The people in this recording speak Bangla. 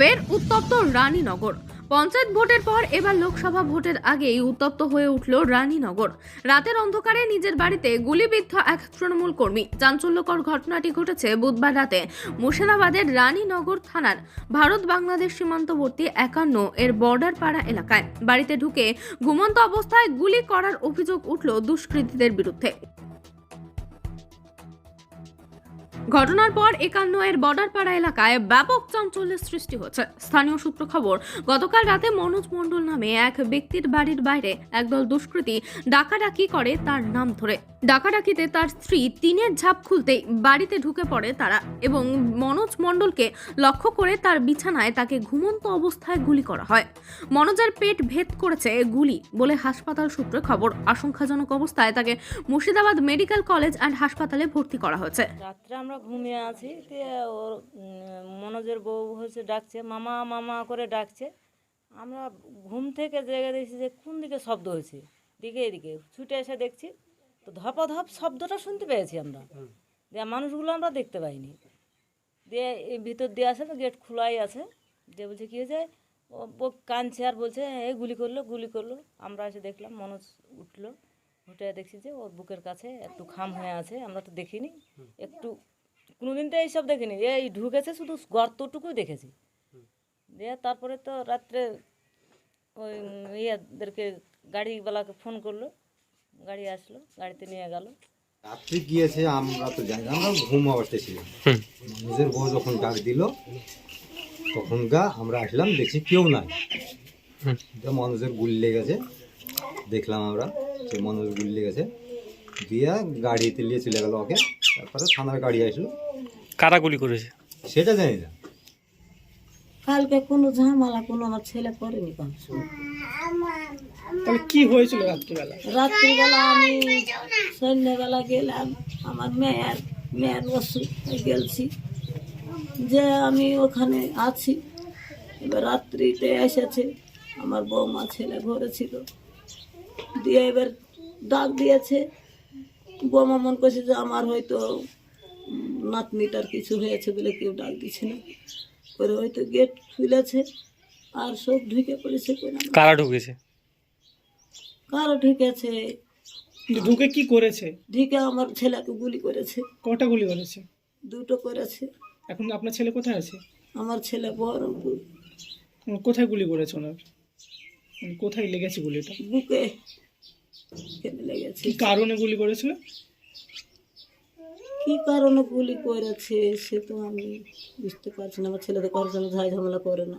ফের উত্তপ্ত রানীনগর। পঞ্চায়েত ভোটের পর এবার লোকসভা ভোটের আগেই উত্তপ্ত হয়ে উঠল রানীনগর। রাতের অন্ধকারে নিজের বাড়িতে গুলিবিদ্ধ এক তৃণমূল কর্মী। চাঞ্চল্যকর ঘটনাটি ঘটেছে বুধবার রাতে মুর্শিদাবাদের রানীনগর থানার ভারত বাংলাদেশ সীমান্তবর্তী একান্ন এর বর্ডার পাড়া এলাকায়। বাড়িতে ঢুকে ঘুমন্ত অবস্থায় গুলি করার অভিযোগ উঠল দুষ্কৃতীদের বিরুদ্ধে। ঘটনার পর একান্ন এর বর্ডারপাড়া এলাকায় ব্যাপক চাঞ্চল্যের সৃষ্টি হচ্ছে। স্থানীয় সূত্র খবর, গতকাল রাতে মনোজ মণ্ডল নামে এক ব্যক্তির বাড়ির বাইরে একদল দুষ্কৃতী ডাকাডাকি করে তার নাম ধরে। ডাকাডাকিতে তার স্ত্রী টিনের ঝাঁপ খুলতেই বাড়িতে ঢুকে পড়ে তারা এবং মনোজ মণ্ডলকে লক্ষ্য করে তার বিছানায় তাকে ঘুমন্ত অবস্থায় গুলি করা হয়। মনোজের পেট ভেদ করেছে গুলি বলে হাসপাতাল সূত্রে খবর। আশঙ্কাজনক অবস্থায় তাকে মুর্শিদাবাদ মেডিকেল কলেজ অ্যান্ড হাসপাতালে ভর্তি করা হয়েছে। রাত্রে আমরা ঘুমিয়ে আছি। দিয়ে ওর মনোজের বউ হচ্ছে ডাকছে মামা মামা করে ডাকছে। আমরা ঘুম থেকে জেগে দেখছি যে কোন দিকে শব্দ হয়েছে। দিকে এদিকে ছুটে এসে দেখছি তো ধপাধপ শব্দটা শুনতে পেয়েছি আমরা। দিয়ে মানুষগুলো আমরা দেখতে পাইনি। দিয়ে এই ভিতর দিয়ে আসে তো গেট খোলাই আছে। দিয়ে বলছে কী হয়েছে? ও ও কাঁদছে আর বলছে এই গুলি করল গুলি করল। আমরা এসে দেখলাম মনোজ উঠল। উঠে দেখছি যে ওর বুকের কাছে একটু খাম হয়ে আছে আমরা তো দেখিনি। একটু কোনোদিন তো এইসব দেখিনি। এই ঢুকেছে শুধু গর্তটুকুই দেখেছি। দিয়ে তারপরে তো রাত্রে ওই ইয়েদেরকে গাড়িওয়ালাকে ফোন করল। গাড়ি আসলো গাড়িতে নিয়ে গেল। রাত্রি গিয়েছে আমরা তো জানি না, আমরা ঘুম অবস্থায় ছিলাম। নিজের বউ যখন ডাক দিল তখন গা আমরা আসলাম দেখছি কেউ নাই। মানুষের গুলি লেগেছে দেখলাম আমরা যে মানুষের গুলি লেগেছে। দিয়ে গাড়িতে নিয়ে চলে গেল ওকে। তারপরে থানার গাড়ি আসলো। কারা গুলি করেছে? সেটা জানি না। কালকে কোনো ঝামেলা কোনো আমার ছেলে করেনি কোনো তাহলে কি হয়েছিল রাত্রিবেলা? রাত্রিবেলা আমি সন্ধ্যাবেলা গেলাম আমার মেয়ের মেয়ের ওষুধ গেলছি। যে আমি ওখানে আছি এবার রাত্রিতে এসেছে আমার বৌমা ছেলে ঘরে ছিল দিয়ে এবার ডাক দিয়েছে বৌমা মন করছে যে আমার হয়তো নাতনিটার কিছু হয়েছে বলে কেউ ডাক দিচ্ছে না। পরে হয়তো গেট খুলেছে আর সব ঢুকে পড়েছে কারা ঢুকেছে? কারও ঢুকেছে? ঢুকে কি করেছে? ঢুকে আমার ছেলেকে গুলি করেছে। কটা গুলি করেছে? দুটো করেছে। এখন আপনার ছেলে কোথায় আছে? আমার ছেলে বহরমপুর। কোথায় গুলি করেছে ওনার? কোথায় লেগেছে গুলিটা? বুকে কি কারণে গুলি করেছিল? কি কারণে গুলি করেছে সে তো আমি বুঝতে পারছি না। আমার ছেলে তো কারোর সঙ্গে ঝাই ঝামেলা করে না।